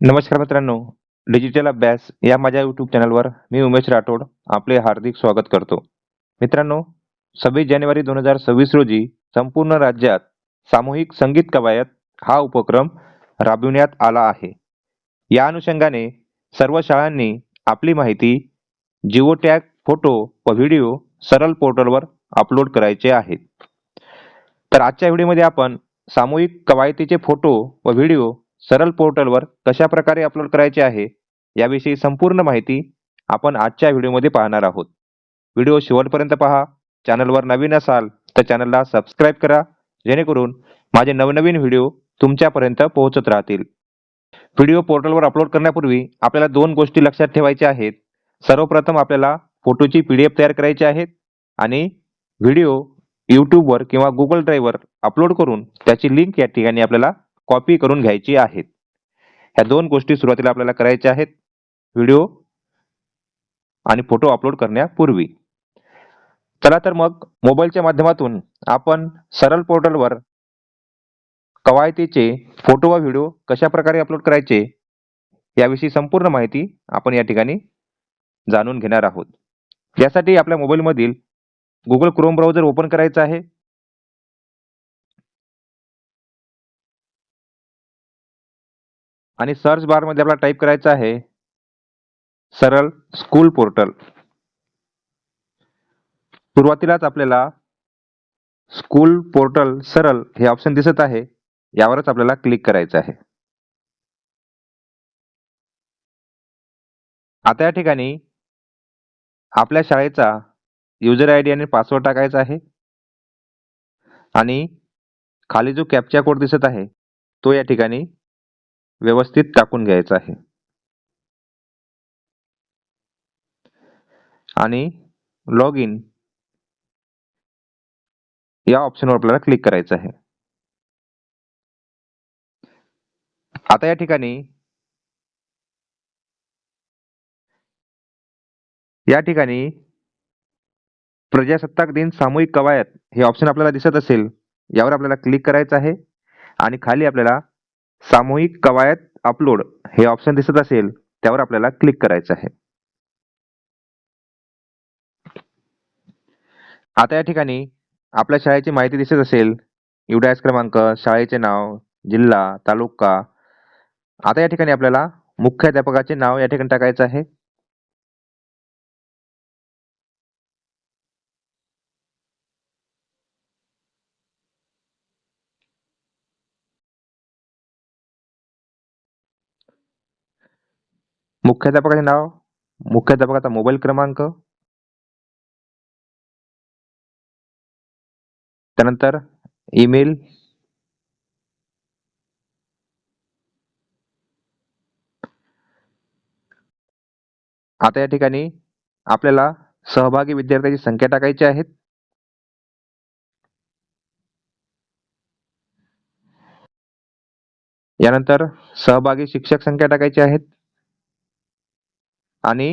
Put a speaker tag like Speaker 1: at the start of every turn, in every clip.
Speaker 1: नमस्कार मित्रांनो डिजिटल अभ्यास या माझ्या यूट्यूब चॅनलवर मी उमेश राठोड आपले हार्दिक स्वागत करतो. मित्रांनो सव्वीस जानेवारी दोन हजार सव्वीस रोजी संपूर्ण राज्यात सामूहिक संगीत कवायत हा उपक्रम राबविण्यात आला आहे. या अनुषंगाने सर्व शाळांनी आपली माहिती जिओ टॅग फोटो व व्हिडिओ सरल पोर्टलवर अपलोड करायचे आहेत तर आजच्या व्हिडिओमध्ये आपण सामूहिक कवायतीचे फोटो व व्हिडिओ सरळ पोर्टलवर कशा प्रकारे अपलोड करायचे आहे याविषयी संपूर्ण माहिती आपण आजच्या व्हिडिओमध्ये पाहणार आहोत. व्हिडिओ शेवटपर्यंत पहा. चॅनलवर नवीन असाल तर चॅनलला सबस्क्राईब करा जेणेकरून माझे नवनवीन व्हिडिओ तुमच्यापर्यंत पोहोचत राहतील. व्हिडिओ पोर्टलवर अपलोड करण्यापूर्वी आपल्याला दोन गोष्टी लक्षात ठेवायच्या आहेत. सर्वप्रथम आपल्याला फोटोची पी डी एफ तयार करायची आहेत आणि व्हिडिओ यूट्यूबवर किंवा गुगल ड्राईव्हवर अपलोड करून त्याची लिंक या ठिकाणी आपल्याला कॉपी करून घ्यायची आहेत. ह्या दोन गोष्टी सुरुवातीला आपल्याला करायच्या आहेत. व्हिडिओ आणि फोटो अपलोड करण्यापूर्वी. चला तर मग मोबाईलच्या माध्यमातून आपण सरळ पोर्टलवर कवायतीचे फोटो व व्हिडिओ कशा प्रकारे अपलोड करायचे याविषयी संपूर्ण माहिती आपण या ठिकाणी जाणून घेणार आहोत. यासाठी आपल्या मोबाईलमधील गुगल क्रोम ब्राउझर ओपन करायचा आहे. आणि सर्च बारमध्ये आपल्याला टाईप करायचं आहे सरळ स्कूल पोर्टल सुरुवातीलाच आपल्याला स्कूल पोर्टल सरळ हे ऑप्शन दिसत आहे. यावरच आपल्याला क्लिक करायचं आहे. आता या ठिकाणी आपल्या शाळेचा युजर आय डी आणि पासवर्ड टाकायचा आहे. आणि खाली जो कॅप्चा कोड दिसत आहे तो या ठिकाणी व्यवस्थित टाकून घ्यायचं आहे. आणि लॉग इन या ऑप्शनवर आपल्याला क्लिक करायचं आहे. आता या ठिकाणी या ठिकाणी प्रजासत्ताक दिन सामूहिक कवायत हे ऑप्शन आपल्याला दिसत असेल यावर आपल्याला क्लिक करायचं आहे आणि खाली आपल्याला सामूहिक कवायत अपलोड हे ऑप्शन दिसत असेल त्यावर आपल्याला क्लिक करायचं आहे. आता या ठिकाणी आपल्या शाळेची माहिती दिसत असेल युडायस क्रमांक शाळेचे नाव जिल्हा तालुका. आता या ठिकाणी आपल्याला मुख्याध्यापकाचे नाव या ठिकाणी टाकायचं आहे. मुख्याध्यापकाचे नाव? मुख्याध्यापकाचा मोबाईल क्रमांक? त्यानंतर ईमेल? आता या ठिकाणी आपल्याला सहभागी विद्यार्थ्यांची संख्या टाकायची आहे यानंतर सहभागी शिक्षक संख्या टाकायची आहेत. आणि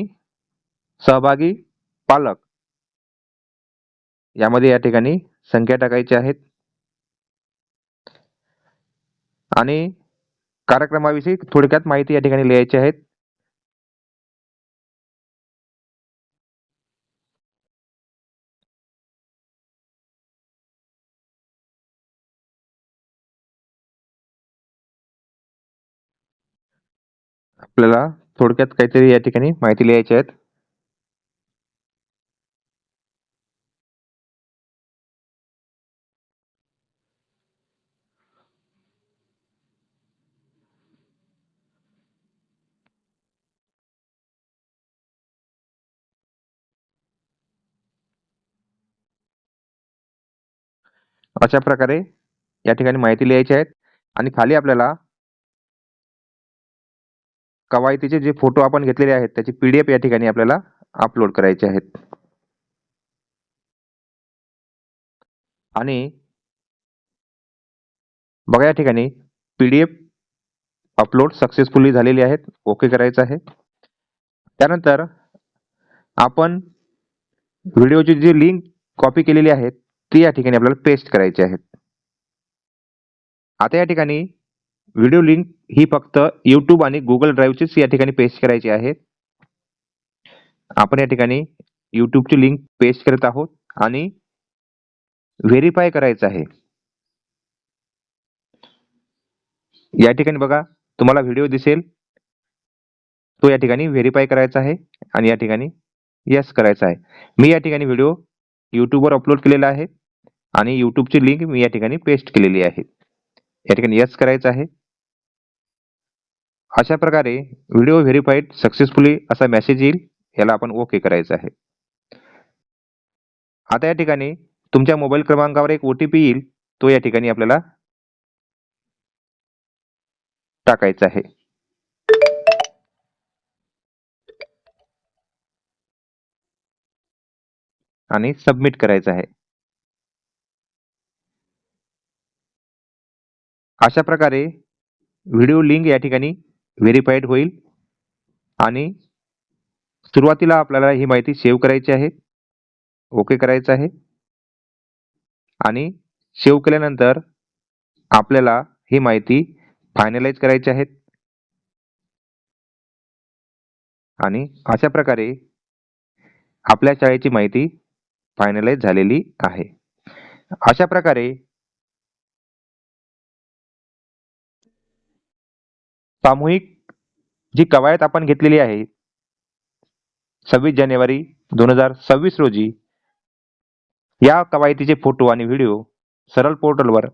Speaker 1: सहभागी पालक. यामध्ये या ठिकाणी संख्या टाकायची आहेत. आणि कार्यक्रमाविषयी थोडक्यात माहिती या ठिकाणी लिहायची आहेत. आपल्याला थोडक्यात काहीतरी या ठिकाणी माहिती लिहायची आहेत. अशा प्रकारे या ठिकाणी माहिती लिहायची आहेत. आणि खाली आपल्याला कवायतीचे जे फोटो आपण घेतलेले आहेत त्याची पीडीएफ या ठिकाणी आपल्याला अपलोड करायचे आहेत. आणि बघा या ठिकाणी पीडीएफ अपलोड सक्सेसफुली झालेली आहेत ओके करायचं आहे. त्यानंतर आपण व्हिडिओची जी लिंक कॉपी केलेली आहे ती या ठिकाणी आपल्याला पेस्ट करायची आहेत आता या ठिकाणी व्हिडिओ लिंक ही फक्त यूट्यूब आणि गुगल ड्राईव्हचीच या ठिकाणी पेस्ट करायची आहे. आपण या ठिकाणी यूट्यूबची लिंक पेस्ट करत आहोत आणि व्हेरीफाय करायचं आहे. या ठिकाणी बघा तुम्हाला व्हिडिओ दिसेल. तो या ठिकाणी व्हेरीफाय करायचा आहे आणि या ठिकाणी यस करायचा आहे. मी या ठिकाणी व्हिडिओ यूट्यूबवर अपलोड केलेला आहे आणि यूट्यूबची लिंक मी या ठिकाणी पेस्ट केलेली आहे. या ठिकाणी यस करायचं आहे. अशा प्रकारे व्हिडिओ व्हेरीफाईड सक्सेसफुली असा मेसेज येईल याला आपण ओके करायचं आहे. आता या ठिकाणी तुमच्या मोबाईल क्रमांकावर एक ओ टी पी येईल तो या ठिकाणी आपल्याला टाकायचा आहे. आणि सबमिट करायचं आहे. अशा प्रकारे व्हिडिओ लिंक या ठिकाणी व्हेरीफाईड होईल आणि सुरुवातीला आपल्याला ही माहिती सेव्ह करायची आहे ओके करायचं आहे. आणि सेव्ह केल्यानंतर आपल्याला ही माहिती फायनलाइज करायची आहे. आणि अशा प्रकारे आपल्या शाळेची माहिती फायनलाइज झालेली आहे. अशा प्रकारे सामूहिक जी कवायत आपण घेतलेली आहे सव्वीस जानेवारी दोन हजार सव्वीस रोजी या कवायतीचे फोटो आणि व्हिडिओ सरळ पोर्टलवर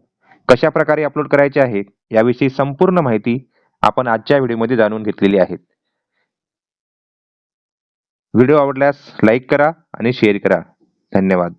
Speaker 1: कशा प्रकारे अपलोड करायचे आहेत याविषयी संपूर्ण माहिती आपण आजच्या व्हिडिओमध्ये जाणून घेतलेली आहे. व्हिडिओ आवडल्यास लाईक करा आणि शेअर करा. धन्यवाद.